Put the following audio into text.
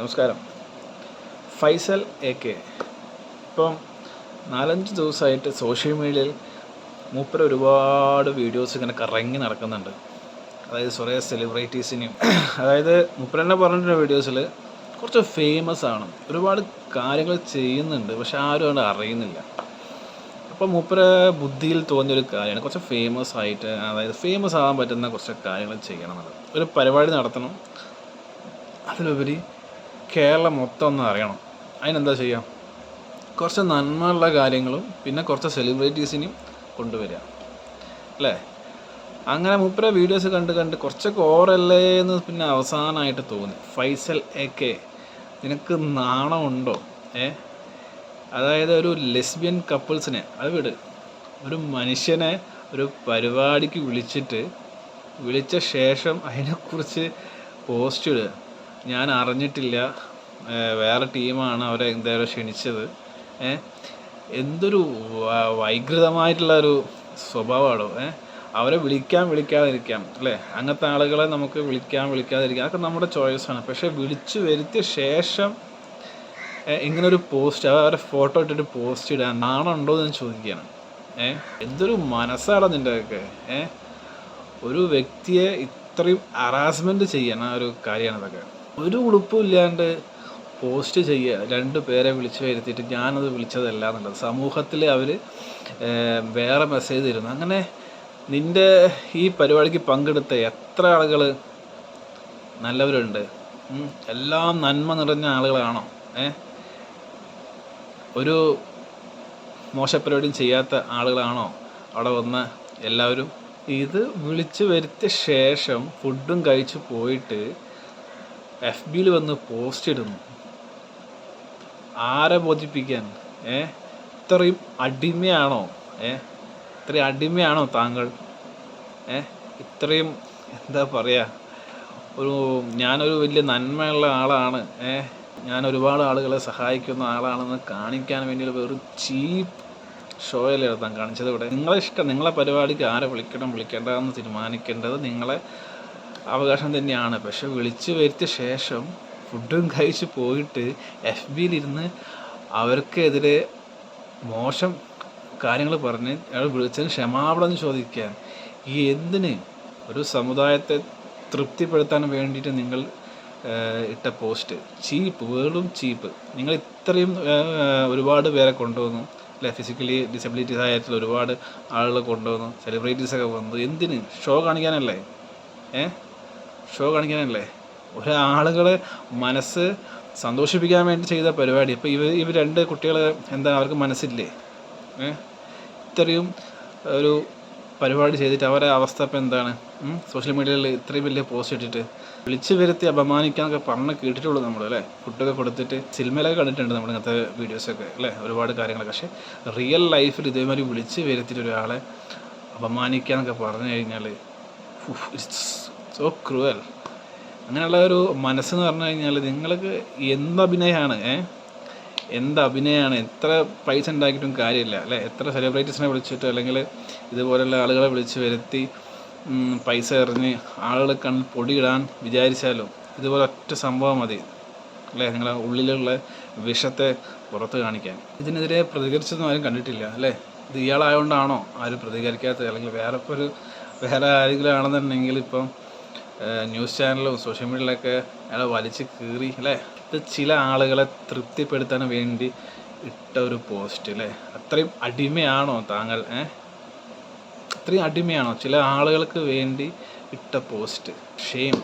നമസ്കാരം. Faisal A K. ഇപ്പം നാലഞ്ച് ദിവസമായിട്ട് സോഷ്യൽ മീഡിയയിൽ മൂപ്പര ഒരുപാട് വീഡിയോസ് ഇങ്ങനെ കറങ്ങി നടക്കുന്നുണ്ട്. അതായത് കുറേ സെലിബ്രിറ്റീസിനെയും അതായത് മൂപ്പരെന്നെ പറഞ്ഞിട്ടുള്ള വീഡിയോസിൽ കുറച്ച് ഫേമസ് ആണ്. ഒരുപാട് കാര്യങ്ങൾ ചെയ്യുന്നുണ്ട് പക്ഷെ ആരും അത് അറിയുന്നില്ല. അപ്പോൾ മൂപ്പര ബുദ്ധിയിൽ തോന്നിയൊരു കാര്യമാണ് കുറച്ച് ഫേമസ് ആയിട്ട് അതായത് ഫേമസ് ആകാൻ പറ്റുന്ന കുറച്ച് കാര്യങ്ങൾ ചെയ്യണം എന്നുള്ളത്. ഒരു പരിപാടി നടത്തണം. അതിലുപരി കേരളം മൊത്തം ഒന്ന് അറിയണം. അതിനെന്താ ചെയ്യാം? കുറച്ച് നന്മയുള്ള കാര്യങ്ങളും പിന്നെ കുറച്ച് സെലിബ്രിറ്റീസിനെയും കൊണ്ടുവരിക. അല്ലേ? അങ്ങനെ മുപ്പര വീഡിയോസ് കണ്ട് കണ്ട് കുറച്ചൊക്കെ ഓറല്ലേ എന്ന് പിന്നെ അവസാനമായിട്ട് തോന്നി. ഫൈസൽ എ കെ നിനക്ക് നാണമുണ്ടോ? ഏ? അതായത് ഒരു ലെസ്ബിയൻ കപ്പിൾസിനെ അത് വിട്. ഒരു മനുഷ്യനെ ഒരു പരിപാടിക്ക് വിളിച്ചിട്ട് വിളിച്ച ശേഷം അതിനെക്കുറിച്ച് പോസ്റ്റ് ഇടുക. ഞാൻ അറിഞ്ഞിട്ടില്ല. വേറെ ടീമാണ് അവരെ എന്തായാലും ക്ഷണിച്ചത്. എന്തൊരു വൈകൃതമായിട്ടുള്ള ഒരു സ്വഭാവമാണോ? ഏ അവരെ വിളിക്കാൻ വിളിക്കാതിരിക്കാം അല്ലേ? അങ്ങനത്തെ ആളുകളെ നമുക്ക് വിളിക്കാൻ വിളിക്കാതിരിക്കാം. അതൊക്കെ നമ്മുടെ ചോയ്സാണ് പക്ഷേ വിളിച്ചു വരുത്തിയ ശേഷം ഇങ്ങനൊരു പോസ്റ്റ് അവരെ ഫോട്ടോ ഇട്ടിട്ട് പോസ്റ്റ് ഇടാൻ നാണുണ്ടോ എന്ന് ചോദിക്കുകയാണ്. ഏ എന്തൊരു മനസ്സാണ് നിന്റെയൊക്കെ ഏ ഒരു വ്യക്തിയെ ഇത്രയും ഹറാസ്മെന്റ് ചെയ്യണ ഒരു കാര്യമാണ് ഇതൊക്കെ. ഒരു ഉടുപ്പും ഇല്ലാണ്ട് പോസ്റ്റ് ചെയ്യുക രണ്ട് പേരെ വിളിച്ചു വരുത്തിയിട്ട് ഞാനത് വിളിച്ചതല്ല എന്നുള്ളത്. സമൂഹത്തിൽ അവർ വേറെ മെസ്സേജ് തരുന്നു. അങ്ങനെ നിന്റെ ഈ പരിപാടിക്ക് പങ്കെടുത്ത എത്ര ആളുകൾ നല്ലവരുണ്ട്? എല്ലാം നന്മ നിറഞ്ഞ ആളുകളാണോ? ഏ? ഒരു മോശപരിപാടിയും ചെയ്യാത്ത ആളുകളാണോ അവിടെ വന്ന് എല്ലാവരും? ഇത് വിളിച്ചു വരുത്തിയ ശേഷം ഫുഡും കഴിച്ച് പോയിട്ട് എഫ് ബിയിൽ വന്ന് പോസ്റ്റ് ഇടുന്നു. ആരെ ബോധിപ്പിക്കാൻ ഏ? ഇത്രയും അടിമയാണോ? ഏ? ഇത്രയും അടിമയാണോ താങ്കൾ? ഏ? ഇത്രയും എന്താ പറയുക ഒരു ഞാനൊരു വലിയ നന്മയുള്ള ആളാണ്. ഏ? ഞാൻ ഒരുപാട് ആളുകളെ സഹായിക്കുന്ന ആളാണെന്ന് കാണിക്കാൻ വേണ്ടിയുള്ള ഒരു ചീപ്പ് ഷോയല്ലേ താൻ കാണിച്ചത് ഇവിടെ? നിങ്ങളെ ഇഷ്ടം നിങ്ങളെ പരിപാടിക്ക് ആരെ വിളിക്കണം വിളിക്കേണ്ടതെന്ന് തീരുമാനിക്കേണ്ടത് നിങ്ങളെ അവകാശം തന്നെയാണ്. പക്ഷെ വിളിച്ചു വരുത്തിയ ശേഷം ഫുഡും കഴിച്ച് പോയിട്ട് എഫ് ബിയിലിരുന്ന് അവർക്കെതിരെ മോശം കാര്യങ്ങൾ പറഞ്ഞ് അയാൾ വിളിച്ചതിന് ക്ഷമാപണം ചോദിക്കാൻ ഈ എന്തിന് ഒരു സമുദായത്തെ തൃപ്തിപ്പെടുത്താൻ വേണ്ടിയിട്ട് നിങ്ങൾ ഇട്ട പോസ്റ്റ്? ചീപ്പ് വേളും ചീപ്പ്. നിങ്ങൾ ഇത്രയും ഏഹ്, ഒരുപാട് പേരെ കൊണ്ടുവന്നു. അല്ലെ? ഫിസിക്കലി ഡിസബിലിറ്റീസ് ആയിട്ടുള്ള ഒരുപാട് ആളുകൾ കൊണ്ടുവന്നു. സെലിബ്രിറ്റീസൊക്കെ വന്നു. എന്തിന്? ഷോ കാണിക്കാനല്ലേ? ഏ? ഷോ കാണിക്കാനല്ലേ? ഒരാളുകളെ മനസ്സ് സന്തോഷിപ്പിക്കാൻ വേണ്ടി ചെയ്ത പരിപാടി. ഇപ്പോൾ ഇവർ ഇവർ രണ്ട് കുട്ടികൾ എന്താ അവർക്ക് മനസ്സില്ലേ? ഇത്രയും ഒരു പരിപാടി ചെയ്തിട്ട് അവരെ അവസ്ഥ ഇപ്പം എന്താണ്? സോഷ്യൽ മീഡിയയിൽ ഇത്രയും വലിയ പോസ്റ്റ് ഇട്ടിട്ട് വിളിച്ചു വരുത്തി അപമാനിക്കാന്നൊക്കെ പറഞ്ഞ് കേട്ടിട്ടുള്ളൂ നമ്മൾ അല്ലേ? ഫുഡൊക്കെ കൊടുത്തിട്ട് സിനിമയിലൊക്കെ കണ്ടിട്ടുണ്ട് നമ്മൾ ഇങ്ങനത്തെ വീഡിയോസൊക്കെ അല്ലേ? ഒരുപാട് കാര്യങ്ങൾ പക്ഷേ റിയൽ ലൈഫിൽ ഇതേമാതിരി വിളിച്ച് വരുത്തിയിട്ട് ഒരാളെ അപമാനിക്കാന്നൊക്കെ പറഞ്ഞു കഴിഞ്ഞാൽ ഇറ്റ്സ് സോ ക്രൂവൽ അങ്ങനെയുള്ള ഒരു മനസ്സെന്ന് പറഞ്ഞു കഴിഞ്ഞാൽ നിങ്ങൾക്ക് എന്ത് അഭിനയമാണ് എന്ത് അഭിനയമാണ് എത്ര പൈസ ഉണ്ടാക്കിയിട്ടും കാര്യമില്ല അല്ലേ? എത്ര സെലിബ്രിറ്റീസിനെ വിളിച്ചിട്ട് അല്ലെങ്കിൽ ഇതുപോലെയുള്ള ആളുകളെ വിളിച്ച് വരുത്തി പൈസ എറിഞ്ഞ് ആളുകളെ കണ്ണിൽ പൊടിയിടാൻ വിചാരിച്ചാലും ഇതുപോലെ ഒറ്റ സംഭവം മതി അല്ലേ? നിങ്ങളെ ഉള്ളിലുള്ള വിഷത്തെ പുറത്ത് കാണിക്കാൻ. ഇതിനെതിരെ പ്രതികരിച്ചൊന്നും ആരും കണ്ടിട്ടില്ല അല്ലേ? ഇത് ഇയാളായതുകൊണ്ടാണോ ആരും പ്രതികരിക്കാത്തത്? അല്ലെങ്കിൽ വേറെ ഇപ്പോൾ ഒരു വേറെ ആരെങ്കിലും ആണെന്നുണ്ടെങ്കിൽ ഇപ്പം ന്യൂസ് ചാനലും സോഷ്യൽ മീഡിയയിലൊക്കെ അയാളെ വലിച്ച് കീറി അല്ലേ? ഇത് ചില ആളുകളെ തൃപ്തിപ്പെടുത്താൻ വേണ്ടി ഇട്ട ഒരു പോസ്റ്റ് അല്ലേ? അത്രയും അടിമയാണോ താങ്കൾ ഏ? അത്രയും അടിമയാണോ ചില ആളുകൾക്ക് വേണ്ടി ഇട്ട പോസ്റ്റ്? ഷെയിം